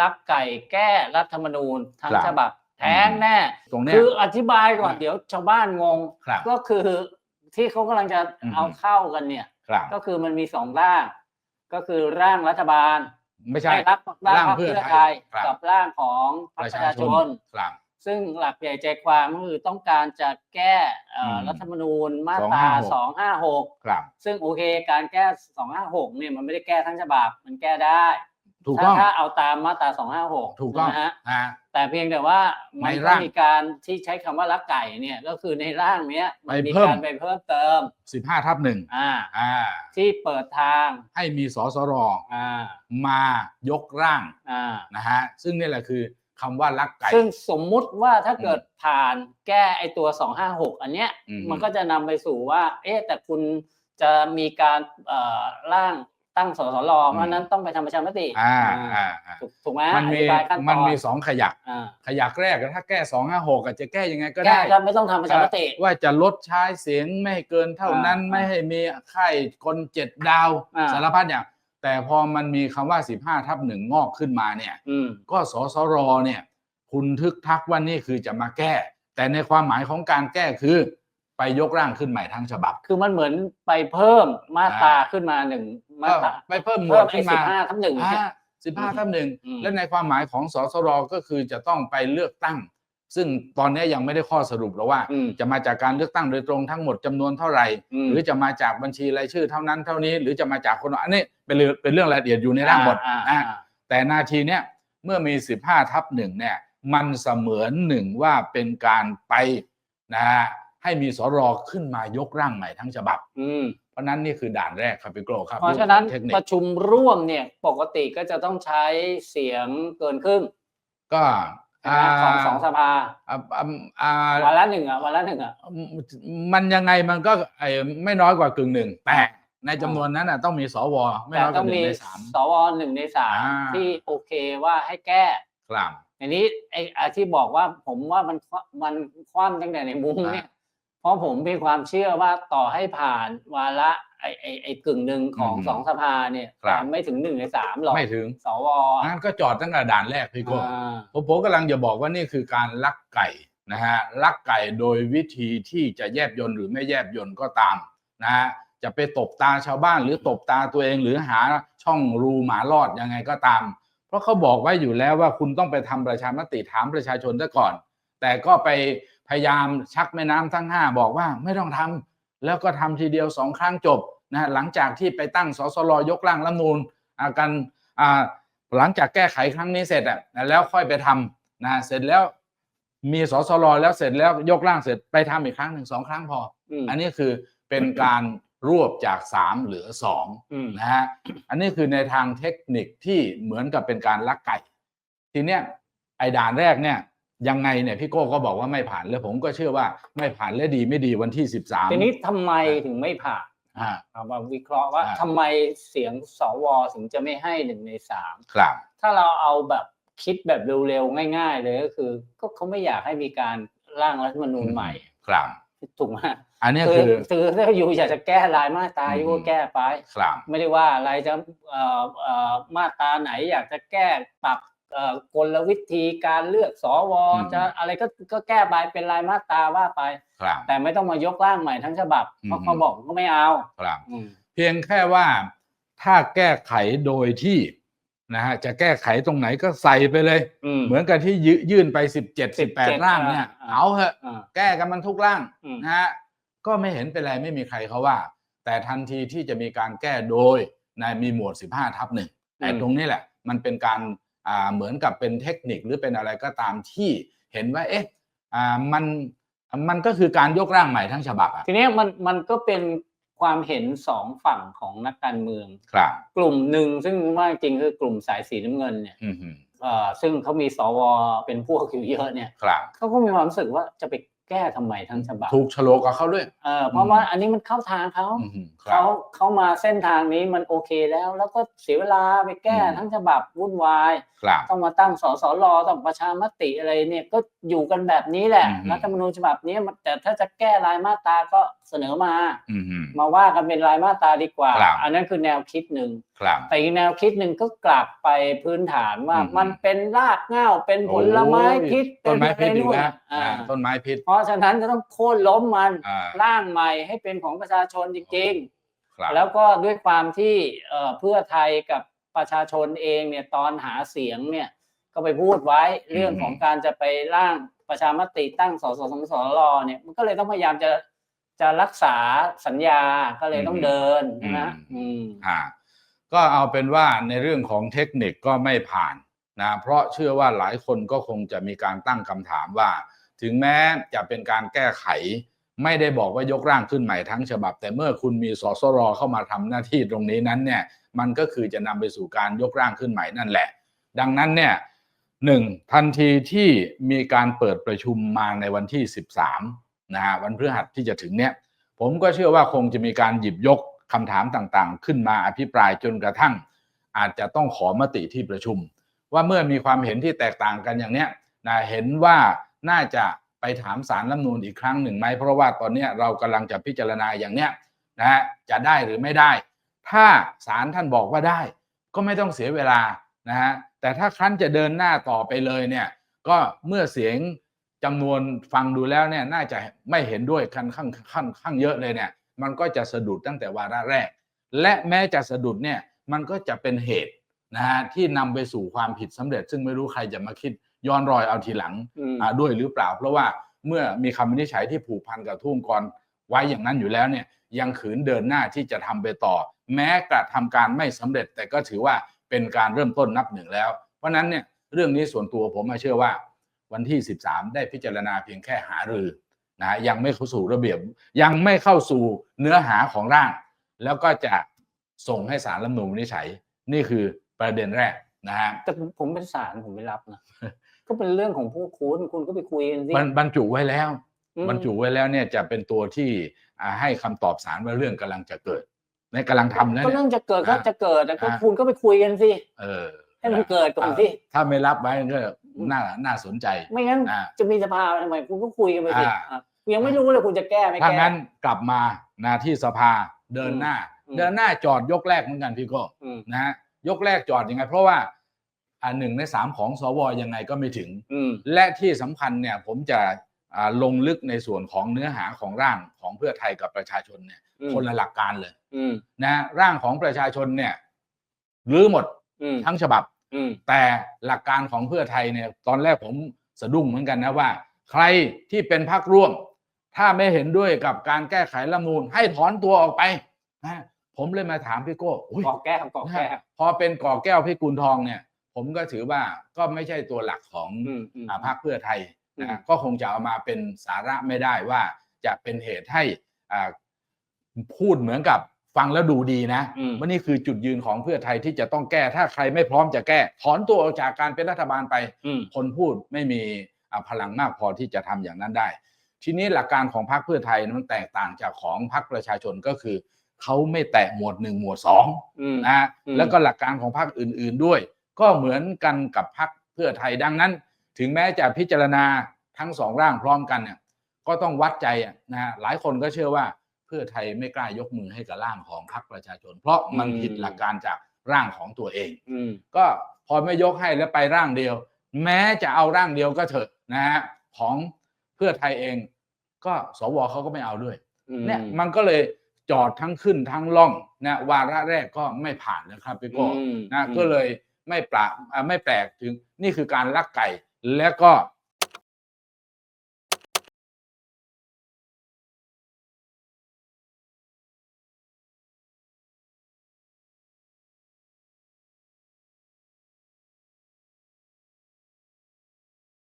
ลักไก่แก้รัฐธรรมนูญทั้งครับฉบับแท้งแน่ตรงเนี้ยคืออธิบายก่อนอะเดี๋ยวชาวบ้านงงครับก็คือที่เขากำลังจะอืมเอาเข้ากันเนี่ยครับก็คือมันมีสองร่าง ก็คือร่างรัฐบาล ไม่ใช่ให้รับร่างร่างพรรคเพื่เพื่ออไทไทยยครับกับร่างของพรรคประชาชนครับซึ่งหลักใหญ่ใจความก็คือต้องการจะแก้เอ่ออมรัฐธรรมนูญมาตรา 256ครับซึ่งโอเค การแก้ 256 เนี่ยมันไม่ได้แก้ทั้งฉบับ มันแก้ได้ ถูกถ้าต้องถ้าเอาตามมาตรา256ถูกต้องนะฮะฮะแต่เพียงแต่ว่ามันในก็ร่างมีการที่ใช้คำว่าลักไก่เนี่ยก็คือในร่างเนี้ยมันไปมีเพิ่มการไปเพิ่มเติมสิบห้าทับหนึ่งอ่าอ่าที่เปิดทางให้มีสสรอ่ามายกร่างอ่านะฮะซึ่งนี่แหละคือคำว่าลักไก่ ซึ่งสมมุติว่าถ้าเกิดผ่านแก้ไอตัว256อันเนี้ยอืมมันก็จะนำไปสู่ว่า เอ๊ะแต่คุณจะมีการเอ่อร่าง ตั้งสสรเพราะฉะนั้นต้องไปทำประชามติอ่าอ่าอ่าอ่าถูกถูกไหมมันมีอธิบายขั้นตอนมันมีสองขยักอ่าขยักแรกถ้าแก้สองห้าหกจะแก้ยังไงก็แก้ได้ก็ไม่ต้องทำประชามติ ว่าจะลดใช้เสียงไม่ให้เกินเท่านั้นอ่าไม่ให้มีค่ายคนเจ็ดดาวอ่า สารพัดอย่าง แต่พอมันมีคำว่า 15 ทับหนึ่งงอกขึ้นมาเนี่ย อืม ก็สสรเนี่ย คุณทึกทักว่านี่คือจะมาแก้ แต่ในความหมายของการแก้คือ ไปยกร่างขึ้นใหม่ทั้งฉบับ คือมันเหมือนไปเพิ่มมาตราขึ้นมาหนึ่งมาตราไปเพิ่มหมวเพิ่ดมไอ้ขึ้นสิมาบห้าทับหนึ่งเนี่ยสิบห้าทับหนึ่งอืมและในความหมายของสสรก็คือจะต้องไปเลือกตั้ง ซึ่งตอนนี้ยังไม่ได้ข้อสรุปหรอกว่าอืมจะมาจากการเลือกตั้งโดยตรงทั้งหมดจำนวนเท่าไหร่อืมหรือจะมาจากบัญชีรายชื่อเท่านั้นเท่านี้ หรือจะมาจากคนอันนี้เป็นเรื่องเป็นเรื่องรายละเอียดอยู่ในร่างหมดอ่าอ่าอ่าแต่นาทีเนี้ยเมื่อมี 15 ทับหนึ่งเนี่ย มันเสมือนหนึ่งว่าเป็นการไปนะฮะ ให้มีสรขึ้นมายกร่างใหม่ทั้งฉบับ อืม เพราะนั้นนี่คือด่านแรกครับพี่โกรครับเพราะฉะนั้นเทคนิคประชุมร่วมเนี่ยปกติก็จะต้องใช้เสียงเกินครึ่งก็นะของสองสภาอ่าอ่าอ่าวันละหนึ่งอะวันละหนึ่งอะมันยังไงมันก็ไอ้ไม่น้อยกว่ากึ่งหนึ่งแต่ในจำนวนนั้นน่ะต้องมีสวไม่แต่น้อยกต้อว่างหนึ่มีงในสามสวหนึ่งในสามอ่าที่โอเคว่าให้แก้ครับอันนี้ไอ้ไอ้ที่บอกว่าผมว่ามันคว่ำมันคว่ำตั้งแต่ในมุ้งเนี่ยเพ ราะผมมีความเชื่อว่าต่อให้ผ่านวาระไอ้ไอ้ไอ้กึ่งหนึ่งของอืมสองสภาเนี่ยครับแต่ไม่ถึงหนึ่งในสามหรอกไม่ถึงสวงั้นก็จอดตั้งแต่ด่านแรกพี่โก้อ่าผมผมกำลังจะบอกว่านี่คือการลักไก่นะฮะลักไก่โดยวิธีที่จะแยบยนต์หรือไม่แยบยนต์ก็ตามนะฮะจะไปตบตาชาวบ้านหรือตบตาตัวเองหรือหาช่องรูหมารอดยังไงก็ตาม เพราะเขาบอกไว้อยู่แล้วว่าคุณต้องไปทำประชามติถามประชาชนซะก่อน แต่ก็ไป พยายามชักแม่น้ำทั้งห้าบอกว่าไม่ต้องทำแล้วก็ทำทีเดียวสองครั้งจบนะฮะหลังจากที่ไปตั้งสสรยกร่างรัฐธรรมนูญอ่ากันอ่าหลังจากแก้ไขครั้งนี้เสร็จอะแล้วค่อยไปทำนะเสร็จแล้วมีสสรแล้วเสร็จแล้วยกร่างเสร็จไปทำอีกครั้งหนึ่งสองครั้งพออืมอันนี้คือเป็นการรวบจากสามเหลือสองอืมนะฮะอันนี้คือในทางเทคนิคที่เหมือนกับเป็นการลักไก่ ทีเนี้ยไอ้ด่านแรกเนี่ย ยังไงเนี่ยพี่โก้ก็บอกว่าไม่ผ่านแล้วผมก็เชื่อว่าไม่ผ่านและดีไม่ดีวันที่สิบสามทีนี้ทำไมถึงไม่ผ่านอ่า เอามาวิเคราะห์ว่าอ่า ทำไมเสียงสวถึงจะไม่ให้หนึ่งในสามครับถ้าเราเอาแบบคิดแบบเร็วๆง่าย ๆ เลยก็คือ ก็เขาไม่อยากให้มีการร่างรัฐธรรมนูญใหม่ครับถูกไหมอันนี้คือคือ คือถ้าอยู่อยากจะแก้รายมาตราอืม อยู่ก็แก้ไป ครับ ไม่ได้ว่าอะไรจะเอ่อเอ่อมาตราไหนอยากจะแก้ปรับเอ่อ กลวิธีการเลือกสวจะอะไรก็ก็แก้ไปเป็นรายมาตราว่าไปครับแต่ไม่ต้องมายกร่างใหม่ทั้งฉบับเพราะอืมเขาบอกก็ไม่เอาครับอืมเพียงแค่ว่าถ้าแก้ไขโดยที่นะฮะจะแก้ไขตรงไหนก็ใส่ไปเลยอืมเหมือนกับที่ยืยื่นไปสิบเจ็ดสิบแปด17ร่างเนี่ยอ่าเอาเถอะอ่าแก้กันมันทุกร่างอืมนะฮะก็ไม่เห็นเป็นไรไม่มีใครเขาว่า แต่ทันทีที่จะมีการแก้โดยในมีหมวด15ทับหนึ่งแต่ตรงนี้แหละ มันเป็นการอ่า เหมือนกับเป็นเทคนิคหรือเป็นอะไรก็ตามที่เห็นว่าเอ๊ะอ่ามันมันก็คือการยกร่างใหม่ทั้งฉบับอะทีเนี้ยมันมันก็เป็นความเห็นสองฝั่งของนักการเมืองครับกลุ่มหนึ่งซึ่งว่าจริงคือกลุ่มสายสีน้ำเงินเนี่ยอืมฮึเอ่อซึ่งเขามีสวเป็นพวกอยู่เยอะเนี่ยครับเขาก็มีความรู้สึกว่าจะไป แก้ทำไมทั้งฉบับถูกโฉลกกับเขาด้วยเออเพราะว่าอันนี้มันเข้าทางเขาอืมฮึครัเขาบเขามาเส้นทางนี้มันโอเคแล้ว แล้วก็เสียเวลาไปแก้อืมทั้งฉบับวุ่นวายครับต้องมาตั้งสสรต้องประชามติอะไรเนี่ยก็อยู่กันแบบนี้แหละอืมรัฐธรรมนูญฉบับนี้มันแต่ถ้าจะแก้รายมาตราก็เสนอมาอืมฮึมาว่ากันเป็นรายมาตราดีกว่าครับอันนั้นคือแนวคิดหนึ่งครับแต่อีกแนวคิดหนึ่งก็กลับไปพื้นฐานว่าอืมมันเป็นรากเหง้าเป็นผลไม้โอ้ยพิษต้นไม้พิษเป็อีกนแล้วอ่าอ่าต้นไม้พิษเพราะฉะนั้นจะต้องโค่นล้มมันอ่าร่างใหม่ให้เป็นของประชาชนจริงครับๆแล้วก็ด้วยความที่เอ่อเพื่อไทยกับประชาชนเองเนี่ยตอนหาเสียงเนี่ยก็ไปพูดไว้เรื่องของการจะไปร่างประชามติตั้งสสสสรเนี่ยมันก็เลยต้องพยายามจะจะรักษาสัญญาก็เลยต้องเดินนะอืมอ่าก็เอาเป็นว่าในเรื่องของเทคนิคก็ไม่ผ่านนะเพราะเชื่อว่าหลายคนก็คงจะมีการตั้งคำถามว่า ถึงแม้จะเป็นการแก้ไข ไม่ได้บอกว่ายกร่างขึ้นใหม่ทั้งฉบับ แต่เมื่อคุณมีสสรเข้ามาทำหน้าที่ตรงนี้นั้นเนี่ยมันก็คือจะนำไปสู่การยกร่างขึ้นใหม่นั่นแหละ ดังนั้นเนี่ยหนึ่งทันทีที่มีการเปิดประชุมมาในวันที่ 13นะฮะวันพฤหัสที่จะถึงเนี่ยผมก็เชื่อว่าคงจะมีการหยิบยกคำถามต่างๆ ขึ้นมาอภิปรายจนกระทั่ง อาจจะต้องขอมติที่ประชุม ว่าเมื่อมีความเห็นที่แตกต่างกันอย่างเนี้ยนะเห็นว่า น่าจะไปถามสารรัฐมนูญอีกครั้งหนึ่งไหมเพราะว่าตอนนี้เรากำลังจะพิจารณาอย่างเนี้ยนะฮะจะได้หรือไม่ได้ ถ้าศาลท่านบอกว่าได้ ก็ไม่ต้องเสียเวลานะฮะแต่ถ้าครั้นจะเดินหน้าต่อไปเลยเนี่ยก็เมื่อเสียงจำนวนฟังดูแล้วเนี่ยน่าจะไม่เห็นด้วยกันข้างข้างข้างเยอะเลยเนี่ยมันก็จะสะดุดตั้งแต่วาระแรก และแม้จะสะดุดเนี่ยมันก็จะเป็นเหตุนะฮะที่นำไปสู่ความผิดสำเร็จ ซึ่งไม่รู้ใครจะมาคิด ย้อนรอยเอาทีหลังอืมอ่าด้วยหรือเปล่า เพราะว่าเมื่อมีคำวินิจฉัยที่ผูกพันกับทุ่งกรไว้อย่างนั้นอยู่แล้วเนี่ยยังขืนเดินหน้าที่จะทำไปต่อ แม้กระทำการไม่สำเร็จ แต่ก็ถือว่าเป็นการเริ่มต้นนับหนึ่งแล้ว เพราะฉะนั้นเนี่ยเรื่องนี้ส่วนตัวผมมาเชื่อว่า วันที่ 13 ได้พิจารณาเพียงแค่หารือนะยังไม่เข้าสู่ระเบียบ ยังไม่เข้าสู่เนื้อหาของร่าง แล้วก็จะส่งให้สารรัฐธรรมนูญวินิจฉัย นี่คือประเด็นแรกนะฮะแต่ผมผมเป็นศาลผมไม่รับนะ ก็เป็นเรื่องของพวกคุณคุณก็ไปคุยกันสิมันบรรจุไว้แล้วอืมบรรจุไว้แล้วเนี่ยจะเป็นตัวที่อ่าให้คำตอบสารว่าเรื่องกำลังจะเกิดในกำลังทำนะก็เนี่ยเรื่องจะเกิดก็อ่าจะเกิดนะก็อ่าคุณก็ไปคุยกันสิเออให้มันเกิดก่อนสิถ้าไม่รับไว้ก็น่าน่าสนใจ ไม่งั้นอ่าจะมีสภาทำไมคุณก็คุยกันไปสิอ่าอะยังไม่รู้เลยคุณจะแก้ไม่ถ้าแก้งั้นกลับมานะที่สภาเดินหน้าอืมเดินหน้าจอดยกแรกเหมือนกันพี่โก้อืมนะฮะยกแรกจอดยังไง เพราะว่าอ่า หนึ่งในสามของสวยังไงก็ไม่ถึงอืมและที่สำคัญเนี่ยผมจะอ่าลงลึกในส่วนของเนื้อหาของร่างของเพื่อไทยกับประชาชนเนี่ยอืมคนละหลักการเลยอืมนะร่างของประชาชนเนี่ยรื้อหมดอืมทั้งฉบับอืมแต่หลักการของเพื่อไทยเนี่ย ตอนแรกผมสะดุ้งเหมือนกันนะว่า ใครที่เป็นพรรคร่วม ถ้าไม่เห็นด้วยกับการแก้ไขรัฐธรรมนูญให้ถอนตัวออกไปนะผมเลยมาถามพี่โก้อุ๊ยกอแก้วกอแก้วพอเป็นก่อแก้วพิกุลทองเนี่ย ผมก็ถือว่าก็ไม่ใช่ตัวหลักของอืมอืมอ่าพรรคเพื่อไทยอืมนะก็คงจะเอามาเป็นสาระไม่ได้ว่าจะเป็นเหตุให้อ่าพูดเหมือนกับฟังแล้วดูดีนะอืมว่านี่คือจุดยืนของเพื่อไทยที่จะต้องแก้ถ้าใครไม่พร้อมจะแก้ ถอนตัวออกจากการเป็นรัฐบาลไปอืมคนพูดไม่มีอ่าพลังมากพอที่จะทำอย่างนั้นได้ ทีนี้หลักการของพรรคเพื่อไทยมันแตกต่างจากของพรรคประชาชนก็คือเขาไม่แตะหมวดหนึ่งหมวดสองอืมนะฮะอืมแล้วก็หลักการของพรรคอื่น ๆด้วย ก็เหมือนกันกับพรรคเพื่อไทยดังนั้น ถึงแม้จะพิจารณาทั้งสองร่างพร้อมกันเนี่ยก็ต้องวัดใจอะนะฮะหลายคนก็เชื่อว่าเพื่อไทยไม่กล้ายกมือให้กับร่างของพรรคประชาชน เพราะมันผิดหลักการจากร่างของตัวเองอืมก็พอไม่ยกให้แล้วไปร่างเดียว แม้จะเอาร่างเดียวก็เถอะนะฮะของเพื่อไทยเอง ก็สวเขาก็ไม่เอาด้วยเนี่ยมันก็เลยจอดทั้งขึ้นทั้งล่องนะวาระแรกก็ไม่ผ่านนะครับพี่โก้อืมนะอืมก็เลย ไม่ปลาไม่แปลกถึงนี่คือการลักไก่แล้วก็